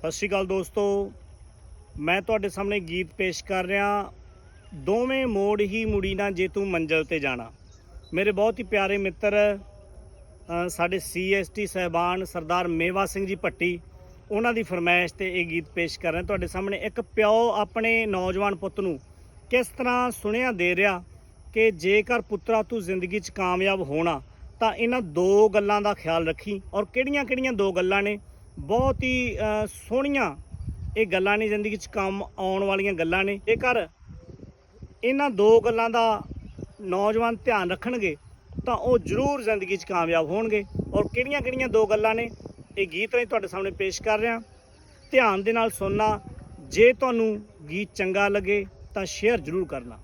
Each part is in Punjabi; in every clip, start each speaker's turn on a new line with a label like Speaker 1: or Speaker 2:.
Speaker 1: ਸਤਿ ਸ਼੍ਰੀ ਅਕਾਲ ਦੋਸਤੋ। ਮੈਂ ਤੁਹਾਡੇ ਸਾਹਮਣੇ ਗੀਤ ਪੇਸ਼ ਕਰ ਰਿਹਾ। ਦੋਵੇਂ ਮੋੜ ਹੀ ਮੁੜੀ ਨਾ ਜੇ ਤੂੰ ਮੰਜ਼ਲ ਤੇ ਜਾਣਾ। ਮੇਰੇ ਬਹੁਤ ਹੀ ਪਿਆਰੇ ਮਿੱਤਰ ਅ, ਸਾਡੇ ਸੀਐਸਟੀ ਸਹਿਬਾਨ ਸਰਦਾਰ ਮੇਵਾ ਸਿੰਘ ਜੀ ਭੱਟੀ ਉਹਨਾਂ ਦੀ ਫਰਮਾਇਸ਼ ਤੇ ਇਹ ਗੀਤ ਪੇਸ਼ ਕਰ ਰਿਹਾ ਤੁਹਾਡੇ ਸਾਹਮਣੇ ਇੱਕ ਪਿਓ ਆਪਣੇ ਨੌਜਵਾਨ ਪੁੱਤ ਨੂੰ ਕਿਸ ਤਰ੍ਹਾਂ ਸੁਣਿਆ ਦੇ ਰਿਹਾ ਕਿ ਜੇਕਰ ਪੁੱਤਰਾ ਤੂੰ ਜ਼ਿੰਦਗੀ 'ਚ ਕਾਮਯਾਬ ਹੋਣਾ ਤਾਂ ਇਹਨਾਂ ਦੋ ਗੱਲਾਂ ਦਾ ਖਿਆਲ ਰੱਖੀ। ਔਰ ਕਿਹੜੀਆਂ-ਕਿਹੜੀਆਂ ਦੋ ਗੱਲਾਂ ਨੇ? ਬਹੁਤ ਹੀ ਸੋਹਣੀਆਂ ਇਹ ਗੱਲਾਂ ਨੇ, ਜ਼ਿੰਦਗੀ 'ਚ ਕੰਮ ਆਉਣ ਵਾਲੀਆਂ ਗੱਲਾਂ ਨੇ। ਜੇਕਰ ਇਹਨਾਂ ਦੋ ਗੱਲਾਂ ਦਾ ਨੌਜਵਾਨ ਧਿਆਨ ਰੱਖਣਗੇ, ਤਾਂ ਉਹ ਜ਼ਰੂਰ ਜ਼ਿੰਦਗੀ 'ਚ ਕਾਮਯਾਬ ਹੋਣਗੇ। ਔਰ ਕਿਹੜੀਆਂ-ਕਿਹੜੀਆਂ ਦੋ ਗੱਲਾਂ ਨੇ, ਇਹ ਗੀਤ ਰਾਹੀਂ ਤੁਹਾਡੇ ਸਾਹਮਣੇ ਪੇਸ਼ ਕਰ ਰਿਹਾ। ਧਿਆਨ ਦੇ ਨਾਲ ਸੁਣਨਾ, ਜੇ ਤੁਹਾਨੂੰ ਗੀਤ ਚੰਗਾ ਲੱਗੇ, ਤਾਂ ਸ਼ੇਅਰ ਜ਼ਰੂਰ ਕਰਨਾ।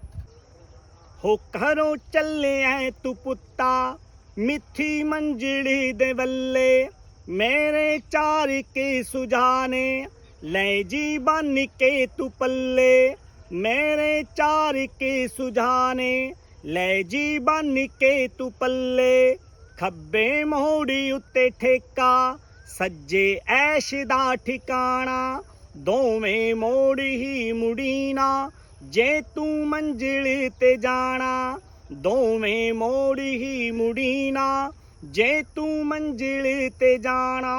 Speaker 1: ਹੋ ਘਰੋਂ ਚੱਲੇ ਚੱਲਿਆ ਤੂੰ ਪੁੱਤਾ, ਮਿੱਠੀ ਮੰਜੜੀ ਦੇ ਵੱਲੇ। ਮੇਰੇ ਚਾਰ ਕੇ ਸੁਝਾਨੇ ਲੈ ਜੀ ਬਨ ਕੇ ਤੂੰ ਪੱਲੇ। ਮੇਰੇ ਚਾਰ ਕੇ ਸੁਝਾਨੇ ਲੈ ਜੀ ਬਨ ਕੇ ਤੂੰ ਪੱਲੇ। ਖੱਬੇ ਮੋੜੀ ਉੱਤੇ ਠੇਕਾ, ਸੱਜੇ ਐਸ਼ ਦਾ ਠਿਕਾਣਾ। ਦੋਵੇਂ ਮੋੜ ਹੀ ਮੁੜੀਨਾ, ਜੇ ਤੂੰ ਮੰਜ਼ਿਲ ਤੇ ਜਾਣਾ। ਦੋਵੇਂ ਮੋੜ ਹੀ ਮੁੜੀਨਾ ਜੇ ਤੂੰ ਮੰਜ਼ਿਲ ਤੇ ਜਾਣਾ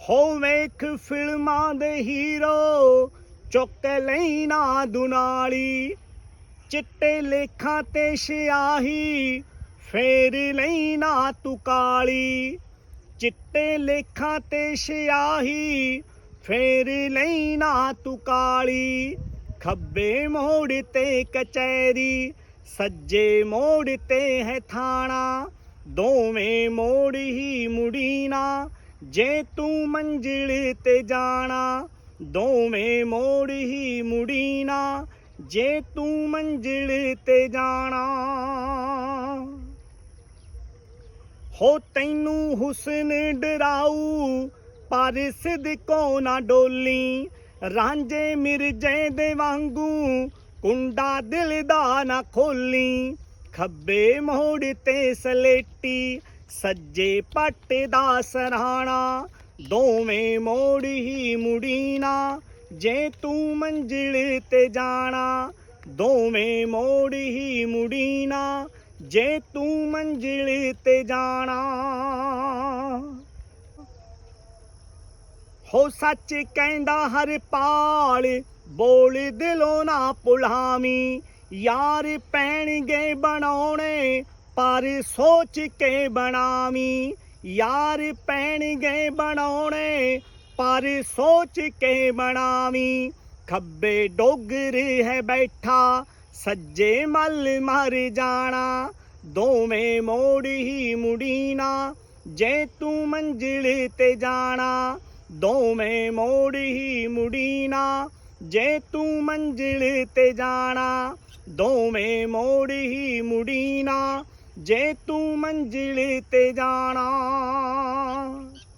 Speaker 1: ਹੋ ਵੇਖ ਫਿਲਮਾਂ ਦੇ ਹੀਰੋ ਚੁੱਕ ਲੈਣਾ ਦੁਨਾਲੀ। ਚਿੱਟੇ ਲੇਖਾਂ ਤੇ ਸਿਆਹੀ ਫੇਰ ਲੈਣਾ ਤੂੰ ਕਾਲੀ ਚਿੱਟੇ ਲੇਖਾਂ ਤੇ ਸਿਆਹੀ ਫੇਰ ਲੈਣਾ ਤੂੰ ਕਾਲੀ ਖੱਬੇ ਮੋੜ ਤੇ ਕਚਹਿਰੀ ਸੱਜੇ ਮੋੜ ਤੇ ਹੈ ਥਾਣਾ, ਦੋਵੇਂ ਮੋੜ ਹੀ ਮੁੜੀਨਾ, ਜੇ ਤੂੰ ਮੰਜ਼ਿਲ ਤੇ ਜਾਣਾ, ਦੋਵੇਂ ਮੋੜ ਹੀ ਮੁੜੀਨਾ, ਜੇ ਤੂੰ ਮੰਜ਼ਿਲ ਤੇ ਜਾਣਾ। ਹੋ ਤੈਨੂੰ ਹੁਸਨ ਡਰਾਊ, ਪਰ ਸਿਦਕੋ ਨਾ ਡੋਲੀ, ਰਾਂਝੇ ਮਿਰਜੇ ਦੇ ਵਾਂਗੂ ਕੁੰਡਾ ਦਿਲ ਦਾ ਨਾ ਖੋਲੀ, ਖੱਬੇ ਮੋੜ ਤੇ ਸਲੇਟੀ, ਸੱਜੇ ਪੱਟ ਦਾ ਸਰਾਣਾ, ਦੋਵੇਂ ਮੋੜ ਹੀ ਮੁੜੀਨਾ, ਜੇ ਤੂੰ ਮੰਜ਼ਿਲ ਤੇ ਜਾਣਾ, ਦੋਵੇਂ ਮੋੜ ਹੀ ਮੁੜੀਨਾ, ਜੇ ਤੂੰ ਮੰਜ਼ਿਲ ਤੇ ਜਾਣਾ। ਹੋ ਸੱਚ ਕਹਿੰਦਾ ਹਰ ਪਾਲ ਬੋਲ ਦਿਲੋਂ ਨਾ ਪੁਲਾਵੀਂ, ਯਾਰ ਪੈਣਗੇ ਬਣਾਉਣੇ, ਪਰ ਸੋਚ ਕੇ ਬਣਾਵੀਂ। ਯਾਰ ਪੈਣਗੇ ਬਣਾਉਣੇ, ਪਰ ਸੋਚ ਕੇ ਬਣਾਵੀਂ। ਖੱਬੇ ਡੋਗਰ ਹੈ ਬੈਠਾ, ਸੱਜੇ ਮੱਲ ਮਰ ਜਾਣਾ। ਦੋਵੇਂ ਮੋੜ ਹੀ ਮੁੜੀਨਾ, ਜੇ ਤੂੰ ਮੰਜ਼ਿਲ ਤੇ ਜਾਣਾ। ਦੋਵੇਂ ਮੋੜ ਹੀ ਮੁੜੀਨਾ ਜੇ ਤੂੰ ਮੰਜ਼ਿਲ ਤੇ ਜਾਣਾ ਦੋਵੇਂ ਮੋੜ ਹੀ ਮੁੜੀਨਾ। ਜੇ ਤੂੰ ਮੰਜ਼ਿਲ ਤੇ ਜਾਣਾ